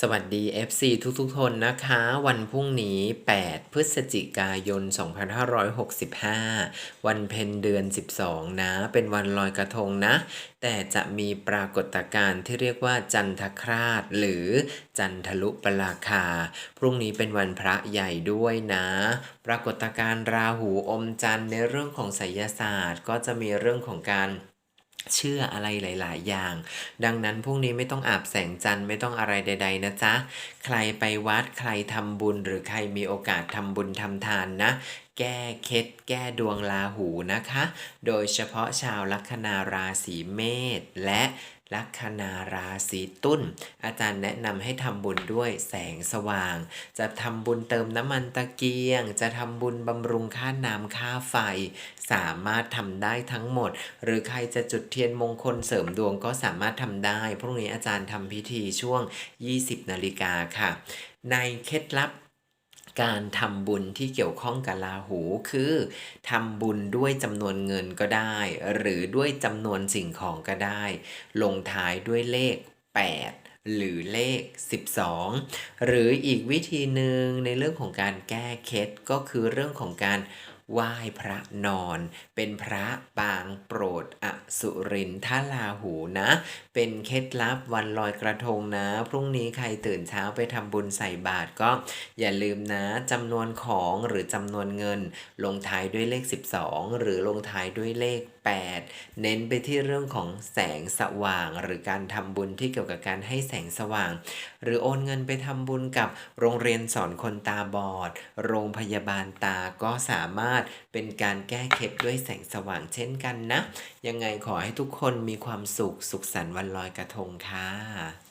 สวัสดี FC ทุกๆคนนะคะ วันพรุ่งนี้ 8 พฤศจิกายน 2565 วันเพ็ญเดือน 12 นะ เป็นวันลอยกระทงนะ แต่จะมีปรากฏการณ์ที่เรียกว่าจันทคราชหรือจันทลุปราคา พรุ่งนี้เป็นวันพระใหญ่ด้วยนะ ปรากฏการณ์ราหูอมจันทร์ในเรื่องของไสยศาสตร์ ก็จะมีเรื่องของการ เชื่ออะไรหลาย ๆ อย่าง ดังนั้นพรุ่งนี้ไม่ต้องอาบแสงจันทร์ไม่ต้องอะไรใด ๆ นะจ๊ะ ใครไปวัดใครทำบุญหรือใครมีโอกาสทำบุญทำทานนะ แก้เคล็ดแก้ดวงลาหูนะคะ โดยเฉพาะชาวลัคนาราศีเมษและลัคนาราศีตุลอาจารย์แนะนำให้ทำบุญด้วยแสงสว่าง จะทำบุญเติมน้ำมันตะเกียง จะทำบุญบำรุงค่าน้ำค่าไฟ สามารถทำได้ทั้งหมด หรือใครจะจุดเทียนมงคลเสริมดวงก็สามารถทำได้พรุ่งนี้อาจารย์ทำพิธีช่วง 20 นาฬิกาค่ะ ในเคล็ดลับ การทำบุญที่เกี่ยวข้องกับลาหูคือทำบุญด้วยจำนวนเงินก็ได้ หรือด้วยจำนวนสิ่งของก็ได้ ลงท้ายด้วยเลข 8หรือเลข 12 หรืออีกวิธีหนึ่งในเรื่องของการแก้เคล็ดก็คือเรื่องของการ ไหว้พระนอน เป็นพระปางโปรดอสุรินทลาหูนะ เป็นเคล็ดลับวันลอยกระทงนะ พรุ่งนี้ใครตื่นเช้าไปทำบุญใส่บาตรก็อย่าลืมนะจำนวนของหรือจำนวนเงิน ลงท้ายด้วยเลข 12 หรือลงท้ายด้วยเลข 8 เน้นไปที่เรื่องของแสงสว่าง หรือการทำบุญที่เกี่ยวกับการให้แสงสว่าง หรือโอนเงินไปทำบุญกับโรงเรียนสอนคนตาบอด โรงพยาบาลตาก็สามารถเป็นการแก้เคล็ดด้วยแสงสว่างเช่นกันนะ ยังไงขอให้ทุกคนมีความสุขสุขสันต์วันลอยกระทงค่ะ